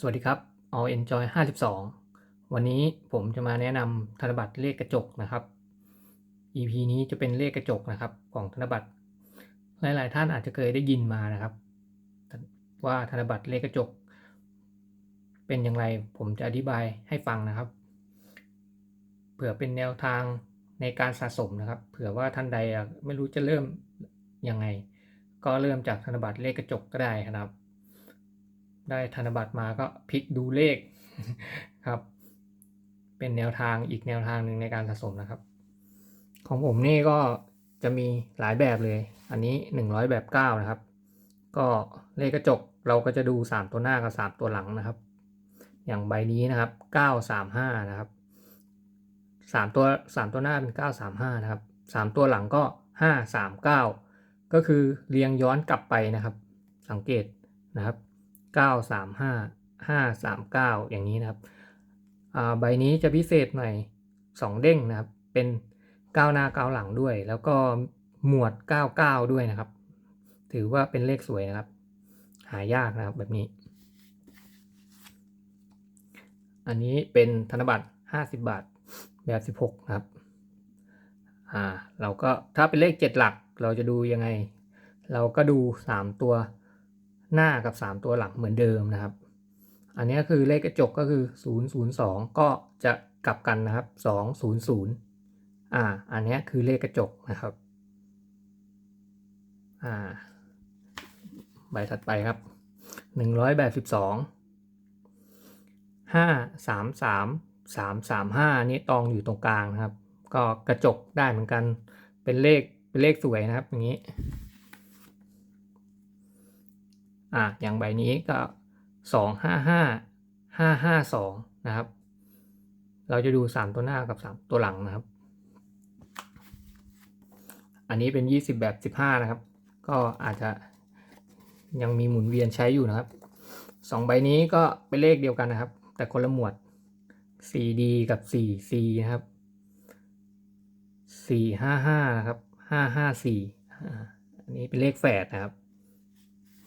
สวัสดีครับ All Enjoy 52 วันนี้ผมจะมาแนะนำธนบัตรเลขกระจกนะครับ EP นี้จะเป็นเลขกระจกนะครับของธนบัตร หลาย ๆ ท่านอาจจะเคยได้ยินมานะครับ ว่าธนบัตรเลขกระจก เป็นอย่างไรผมจะอธิบายให้ฟังนะครับ เผื่อเป็นแนวทางในการสะสมนะครับ เผื่อว่าท่านใดไม่รู้จะเริ่มยังไง ก็เริ่มจากธนบัตรเลขกระจกก็ได้นะครับ ได้ธนบัตรมาก็พลิกดูเลขครับ เป็นแนวทางอีกแนวทางหนึ่งในการสะสมนะครับ ของผมนี่ก็จะมีหลายแบบเลย อันนี้หนึ่งร้อยแบบเก้านะครับ ก็เลขกระจกเราก็จะดูสามตัวหน้ากับสามตัวหลังนะครับ อย่างใบนี้นะครับเก้าสามห้านะครับสามตัวสามตัวหน้าเป็นเก้าสามห้านะครับสามตัวหลังก็ห้าสามเก้าก็คือเรียงย้อนกลับไปนะครับ สังเกตนะครับ 9 3 5 5 3 9 อย่างนี้นะครับใบนี้จะพิเศษหน่อย 2 เด้งนะครับ เป็น9หน้า9หลังด้วย แล้วก็หมวด 99 ด้วยนะครับ ถือว่าเป็นเลขสวยนะครับ หายากนะครับแบบนี้ อันนี้เป็นธนบัตร 50 บาทแบบ 16 นะครับ อ่า เราก็ถ้าเป็นเลข 7 หลักเราจะดูยังไง เราก็ดู 3 ตัว หน้ากับ 3 ตัวหลังเหมือนเดิมนะครับ อันนี้คือเลขกระจกก็คือ 002 ก็จะกลับกันนะครับ 200 อ่า อันนี้คือเลขกระจกนะครับ อ่า ใบถัดไปครับ100แบบ12 5 3 3 3 3 5นี้ตองอยู่ตรงกลางนะครับ ก็กระจกได้เหมือนกันเป็นเลขเป็นเลขสวยนะครับอย่างนี้ อะอย่างใบนี้ก็สองห้าห้าห้าห้าสองนะครับ เราจะดูสามตัวหน้ากับสามตัวหลังนะครับ อันนี้เป็นยี่สิบแบบสิบห้านะครับ ก็อาจจะยังมีหมุนเวียนใช้อยู่นะครับสองใบนี้ก็เป็นเลขเดียวกันนะครับ แต่คนละหมวด 4D กับ 4C นะครับ 455 นะครับ 554 อันนี้เป็นเลขแฝดนะครับ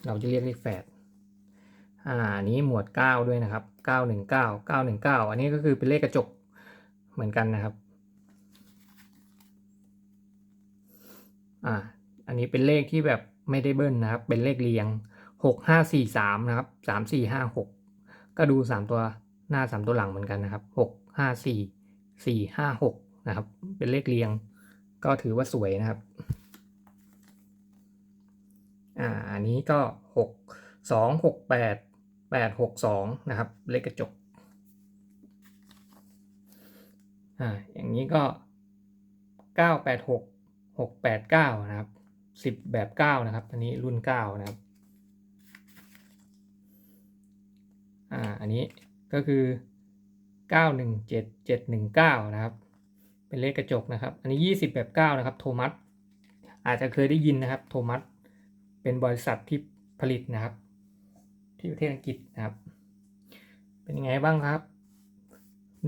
เราจะเรียกเลขแฝดอ่านี้หมวด 9 ด้วยนะครับ 919 919 อันนี้ก็คือเป็นเลขกระจกเหมือนกันนะครับอ่าอันนี้เป็นเลขที่แบบไม่ได้เบิ้ลนะครับ เป็นเลขเรียง 6543 นะครับ 3456 ก็ดู 3 ตัวหน้า 3 ตัวหลังเหมือนกันนะครับ 654 456 นะครับ เป็นเลขเรียงก็ถือว่าสวยนะครับ อ่าอันนี้ก็หกสองหกแปดแปดหกสองนะครับ เลขกระจกอ่าอย่างนี้ก็เก้าแปดหกหกแปดเก้านะครับสิบแบบเก้านะครับ อันนี้รุ่นเก้านะครับอ่าอันนี้ก็คือเก้าหนึ่งเจ็ดเจ็ดหนึ่งเก้านะครับ เป็นเลขกระจกนะครับ อันนี้ยี่สิบแบบเก้านะครับ โทมัสอาจจะเคยได้ยินนะครับ โทมัส เป็นบริษัทที่ผลิตนะครับ ที่ประเทศอังกฤษนะครับ เป็นยังไงบ้างครับ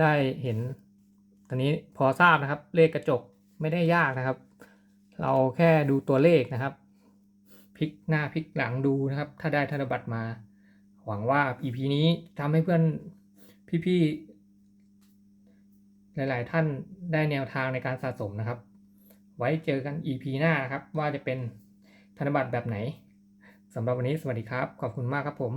ได้เห็นตอนนี้พอทราบนะครับ เลขกระจกไม่ได้ยากนะครับ เราแค่ดูตัวเลขนะครับพลิกหน้าพลิกหลังดูนะครับ ถ้าได้ธนบัตรมา หวังว่า EP นี้ทำให้เพื่อนพี่ๆ หลายๆ ท่านได้แนวทางในการสะสมนะครับ ไว้เจอกัน EP หน้านะครับ ว่าจะเป็น ธนบัตรแบบไหนสำหรับวันนี้สวัสดีครับ ขอบคุณมากครับผม